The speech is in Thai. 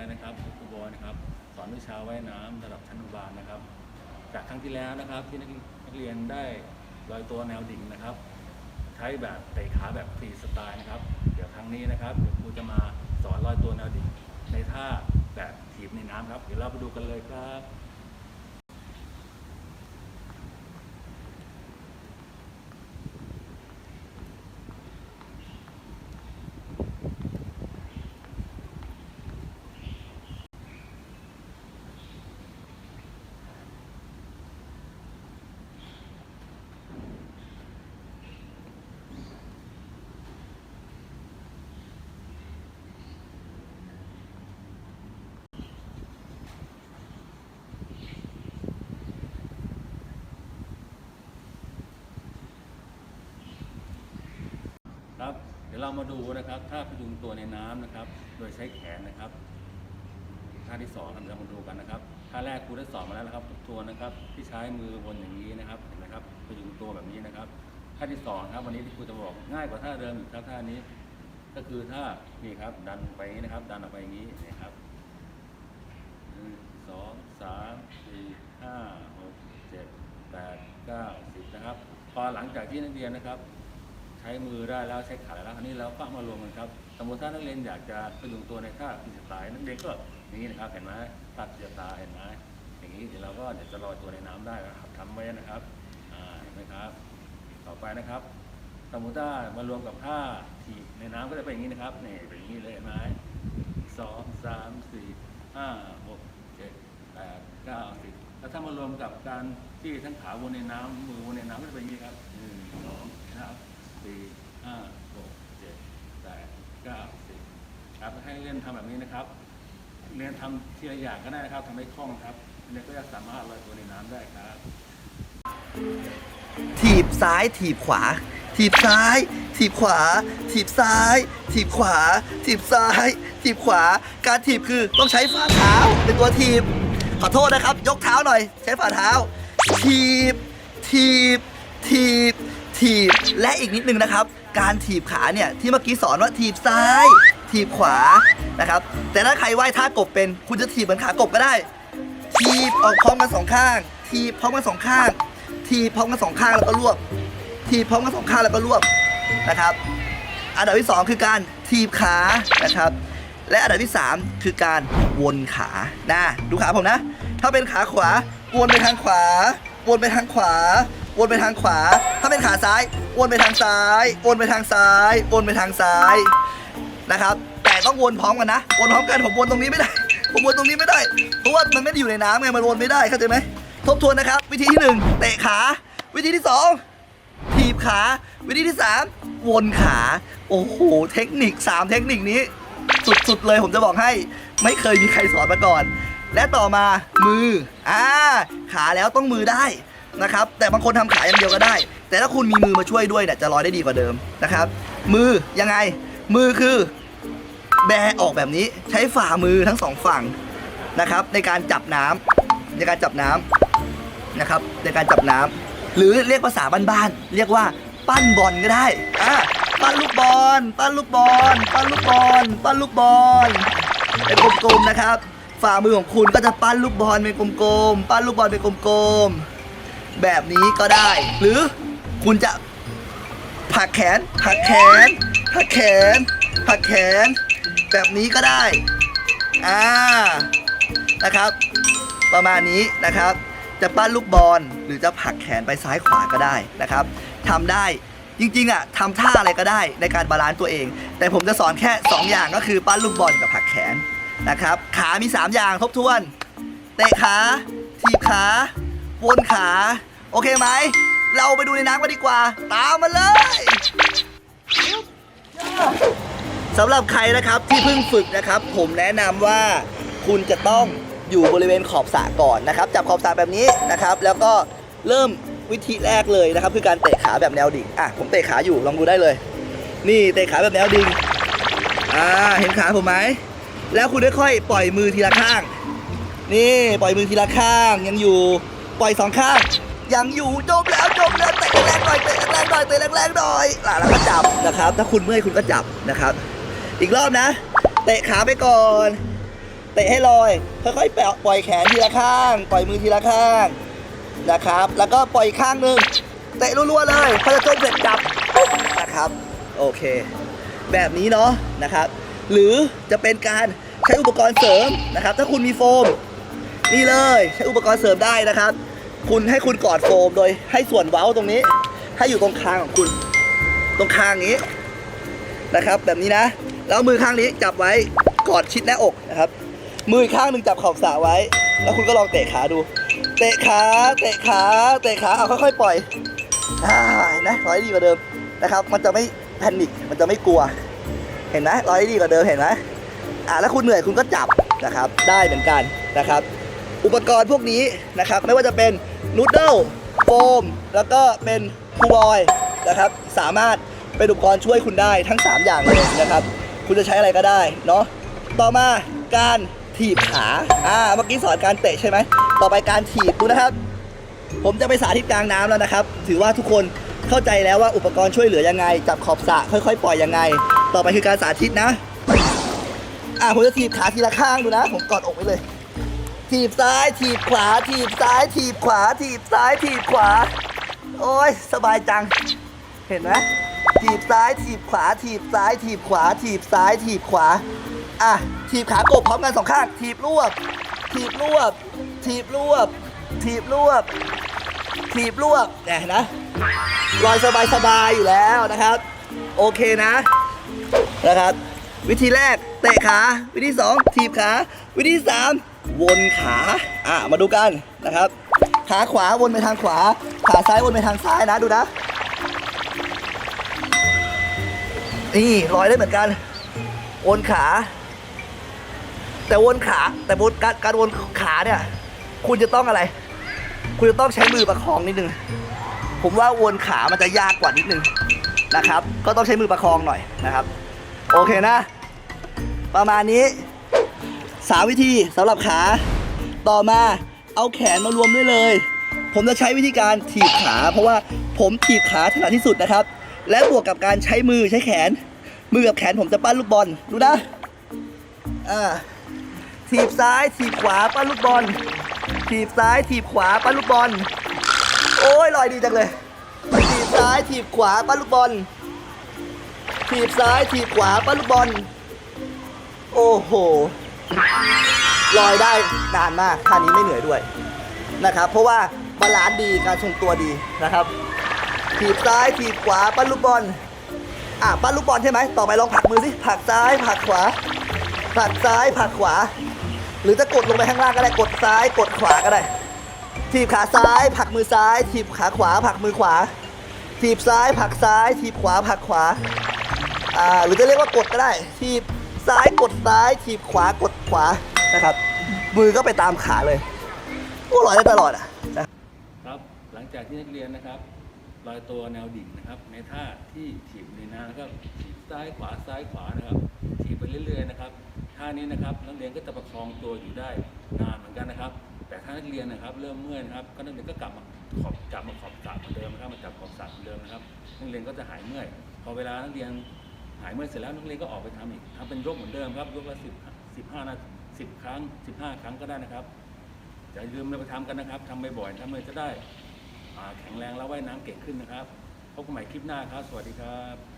ยนะครับครูบอยนะครับ สอนวิชาว่ายน้ำระดับชั้นอนุบาลนะครับ จากครั้งที่แล้วนะครับที่นักนักเรียนได้ลอยตัวแนวดิ่งนะครับ ใช้แบบเตะขาแบบฟรีสไตล์นะครับ เดี๋ยวครั้งนี้นะครับเดี๋ยวครูจะมาสอนลอยตัวแนวดิ่งในท่าแบบถีบในน้ำครับ เดี๋ยวเราไปดูกันเลยครับ ดี๋ยวเรามาดูนะครับท่าพยุงตัวในน้ำนะครับ โดยใช้แขนนะครับท่าที่สองครับเดี๋ยวเรามาดูกันนะครับท่าแรกครูได้สอนมาแล้วนะครับทบทวนนะครับ ที่ใช้มือวนอย่างนี้นะครับเห็นไหมครับพยุงตัวแบบนี้นะครับท่าที่สองครับวันนี้ที่ครูจะบอกง่ายกว่าท่าเดิมอีกครับท่านี้ ก็คือท่านี่ครับดันไปนะครับ ดันออกไปอย่างนี้นะครับหนึ่งสองสามสี่ห้าหกเจ็ดแปดเก้าสิบนะครับ พอหลังจากที่นักเรียนนะครับ ช้มือได้แล้วใช้ขาได้แล้วคราวนี้เราก็มารวมกันครับสมมติถ้านักเรียนอยากจะพยุงตัวในท่าพิจตายนักเรียนก็อย่างนี้นะครับเห็นไหมตัดพิจตายเห็นไหมอย่างนี้เดี๋ยวเราก็เดี๋ยวจะลอยตัวในน้ำได้นะครับทำไว้นะครับเห็นไหมครับ ต่อไปนะครับสมมติถ้ามารวมกับท่าถีบในน้ำก็จะเป็นอย่างนี้นะครับนี่เป็นอย่างนี้เลยเห็นไหมสองสามสี่ห้าหกเจ็ดแปดเก้าสิบแล้วถ้ามารวมกับการที่ทั้งขาวนในน้ำมือวนในน้ำก็จะเป็นอย่างนี้ครับหนึ่งสองนะครับ สี่ห้าหกเจ็ดแปดเก้าสิบครับให้เรียนทำแบบนี้นะครับ เรียนทำทีละอย่างก็ได้นะครับทำให้คล่องครับเรียก็จะสามารถลอยตัวในน้ำได้ครับ ถีบซ้ายถีบขวา ถีบซ้าย ถีบขวา ถีบซ้าย ถีบขวา ถีบซ้าย ถีบขวา การถีบคือต้องใช้ฝ่าเท้าเป็นตัวถีบ ขอโทษนะครับ ยกเท้าหน่อย ใช้ฝ่าเท้า ถีบ ถีบ ถีบ ถีบและอีกนิดนึงนะครับ การถีบขาเนี่ยที่เมื่อกี้สอนว่าถีบซ้าย ถีบขวานะครับ แต่ถ้าใครว่ายท่ากบเป็น คุณจะถีบเหมือนขากบก็ได้ทีบออกพร้อมกันสองข้างทีบพร้อมกันสองข้างทีบพร้อมกันสองข้างแล้วก็รวบทีบพร้อมกันสองข้างแล้วก็รวบนะครับ อันดับที่สองคือการทีบขานะครับ และอันดับที่สามคือการวนขานะดูขาผมนะ ถ้าเป็นขาขวาวนไปทางขวาวนไปทางขวา วนไปทางขวา ถ้าเป็นขาซ้ายวนไปทางซ้ายวนไปทางซ้ายวนไปทางซ้ายนะครับ แต่ต้องวนพร้อมกันนะวนพร้อมกันผมวนตรงนี้ไม่ได้ ผมวนตรงนี้ไม่ได้เพราะว่ามันไม่ได้อยู่ในน้ำไงมันวนไม่ได้เข้าใจไหมทบทวนนะครับ วิธีที่หนึ่งเตะขา วิธีที่สองถีบขา วิธีที่สามวนขา โอ้โหเทคนิคสามเทคนิคนี้ สุดๆเลยผมจะบอกให้ไม่เคยมีใครสอนมาก่อน และต่อมามืออ่าขาแล้วต้องมือได้ นะครับแต่บางคนทำขายอย่างเดียวก็ได้ แต่ถ้าคุณมีมือมาช่วยด้วยเนี่ยจะลอยได้ดีกว่าเดิมนะครับ มือยังไงมือคือแบออกแบบนี้ใช้ฝ่ามือทั้งสองฝั่งนะครับ ในการจับน้ำในการจับน้ำนะครับ ในการจับน้ำหรือเรียกภาษาบ้านๆเรียกว่าปั้นบอลก็ได้อะปั้นลูกบอลปั้นลูกบอลปั้นลูกบอลปั้นลูกบอลเป็นกลมๆนะครับ ฝ่ามือของคุณก็จะปั้นลูกบอลเป็นกลมๆปั้นลูกบอลเป็นกลมๆ แบบนี้ก็ได้ หรือคุณจะผักแขนผักแขนผักแขนผักแขน แบบนี้ก็ได้อ่านะครับ ประมาณนี้นะครับ จะปั้นลูกบอลหรือจะผักแขนไปซ้ายขวาก็ได้นะครับทำได้จริงๆอะทำท่าอะไรก็ได้ในการบาลานซ์ตัวเอง แต่ผมจะสอนแค่ 2 อย่างก็คือปั้นลูกบอลกับผักแขนนะครับ ขามี 3 อย่างทบทวน เตะขา ทีบขา วนขา โอเคไหม เราไปดูในน้ำกันดีกว่า ตามมาเลย สำหรับใครนะครับที่เพิ่งฝึกนะครับ ผมแนะนำว่าคุณจะต้องอยู่บริเวณขอบสระก่อนนะครับ จับขอบสระแบบนี้นะครับ แล้วก็เริ่มวิธีแรกเลยนะครับ คือการเตะขาแบบแนวดิ่งอะผมเตะขาอยู่ลองดูได้เลย นี่เตะขาแบบแนวดิ่งอ่าเห็นขาผมไหมแล้วคุณค่อยๆปล่อยมือทีละข้าง นี่ปล่อยมือทีละข้างยังอยู่ ปล่อยสองข้างยังอยู่จบแล้วจบแล้วเตะแรงหน่อยเตะแรงหน่อยเตะแรงๆหน่อยอะแล้วก็จับนะครับ ถ้าคุณเมื่อยคุณก็จับนะครับ อีกรอบนะ เตะขาไปก่อน เตะให้ลอยค่อยๆปล่อยแขนทีละข้าง ปล่อยมือทีละข้างนะครับ แล้วก็ปล่อยอีกข้างหนึ่งเตะรัวๆเลยพอจะจนเสร็จจับนะครับ โอเค แบบนี้เนาะนะครับ หรือจะเป็นการใช้อุปกรณ์เสริมนะครับ ถ้าคุณมีโฟมนี่เลยใช้อุปกรณ์เสริมได้นะครับ คุณให้คุณกอดโฟมโดยให้ส่วนเว้าตรงนี้ ให้อยู่ตรงคางของคุณ ตรงคางนี้นะครับ แบบนี้นะ แล้วมือข้างนี้จับไว้กอดชิดหน้าอกนะครับ มือข้างหนึ่งจับขอบสระไว้ แล้วคุณก็ลองเตะขาดู เตะขาเตะขาเตะขาเอาค่อยๆปล่อยอ่านไหมร้อยดีกว่าเดิมนะครับ มันจะไม่แพนิคมันจะไม่กลัว เห็นไหมร้อยดีกว่าเดิมเห็นไหมอ่าแล้วคุณเหนื่อยคุณก็จับนะครับ ได้เหมือนกันนะครับ อุปกรณ์พวกนี้นะครับ ไม่ว่าจะเป็นนูดเดิลโฟมแล้วก็เป็นคูบอยนะครับสามารถเป็นอุปกรณ์ช่วยคุณได้ทั้ง 3 อย่างเลยนะครับ คุณจะใช้อะไรก็ได้เนาะต่อมาการถีบขาอ่าเมื่อกี้สอนการเตะใช่ไหมต่อไปการถีบดูนะครับ ผมจะไปสาธิตกลางน้ำแล้วนะครับ ถือว่าทุกคนเข้าใจแล้วว่าอุปกรณ์ช่วยเหลือยังไง จับขอบสระค่อยๆ ปล่อยยังไง ต่อไปคือการสาธิตนะอะผมจะถีบขาทีละข้างดูนะ ผมกอดอกไว้เลย ถีบซ้ายถีบขวา ถีบซ้าย ถีบขวา ถีบซ้าย ถีบขวา โอ้ยสบายจัง เห็นไหมถีบซ้าย ถีบขวา ถีบซ้าย ถีบขวา ถีบซ้าย ถีบขวา อะ ถีบขากบพร้อมกันสองข้าง ถีบรวบ ถีบรวบ ถีบรวบ ถีบรวบ ถีบรวบเนี่ยเห็นนะลอยสบายๆอยู่แล้วนะครับ โอเคนะ นะครับ วิธีแรกเตะขา วิธีสองถีบขา วิธีสาม วนขาอะมาดูกันนะครับขาขวาวนไปทางขวา ขาซ้ายวนไปทางซ้ายนะดูนะนี่ลอยได้เหมือนกัน วนขา แต่วนขาแต่วนการการวนขาเนี่ย คุณจะต้องอะไร คุณจะต้องใช้มือประคองนิดนึงผมว่าวนขามันจะยากกว่านิดนึงนะครับ ก็ต้องใช้มือประคองหน่อยนะครับ โอเคนะ ประมาณนี้ สามวิธีสำหรับขา ต่อมาเอาแขนมารวมด้วยเลย ผมจะใช้วิธีการถีบขา เพราะว่าผมถีบขาถนัดที่สุดนะครับ และบวกกับการใช้มือใช้แขน มือกับแขนผมจะปั้นลูกบอลดูนะอ่าถีบซ้ายถีบขวาปั้นลูกบอลถีบซ้ายถีบขวาปั้นลูกบอล โอ้ยลอยดีจังเลยถีบซ้ายถีบขวาปั้นลูกบอลถีบซ้ายถีบขวาปั้นลูกบอล โอ้โห ลอยได้นานมากท่านี้ไม่เหนื่อยด้วยนะครับ เพราะว่าบาลานซ์ดีการทรงตัวดีนะครับถีบซ้ายถีบขวาปั้นลูกบอลอะปั้นลูกบอลใช่ไหมต่อไปลองผลักมือสิผลักซ้ายผลักขวาผลักซ้ายผลักขวา หรือจะกดลงไปข้างล่างก็ได้กดซ้ายกดขวาก็ได้ถีบขาซ้ายผลักมือซ้ายถีบขาขวาผลักมือขวาถีบซ้ายผลักซ้ายถีบขวาผลักขวาอ่าหรือจะเรียกว่ากดก็ได้ถีบ ซ้ายกดซ้ายถีบขวากดขวานะครับ มือก็ไปตามขาเลยโอ้ลอยได้ตลอดอะนะครับหลังจากที่นักเรียนนะครับลอยตัวแนวดิ่งนะครับ ในท่าที่ถีบในน้ำนะครับถีบซ้ายขวาซ้ายขวานะครับถีบไปเรื่อย ๆ นะครับท่านี้นะครับนักเรียนก็จะประคองตัวอยู่ได้นานเหมือนกันนะครับ แต่ถ้านักเรียนนะครับ เริ่มเมื่อยนะครับ ก็นักเรียนก็กลับมาขอบจับมาขอบสระเหมือนเดิมนะครับมาจับขอบสระเหมือนเดิมนะครับนักเรียนก็จะหายเมื่อยพอเวลานักเรียน หายเมื่อเสร็จแล้วนักเรียนก็ออกไปทำอีกทำเป็นยกเหมือนเดิมครับยกละสิบสิบห้านาสิบครั้งสิบห้าครั้งก็ได้นะครับอย่าลืมไปทำกันนะครับทำบ่อยๆทำเลยจะได้แข็งแรงแล้วว่ายน้ำเก่งขึ้นนะครับพบกันใหม่คลิปหน้าครับ สวัสดีครับ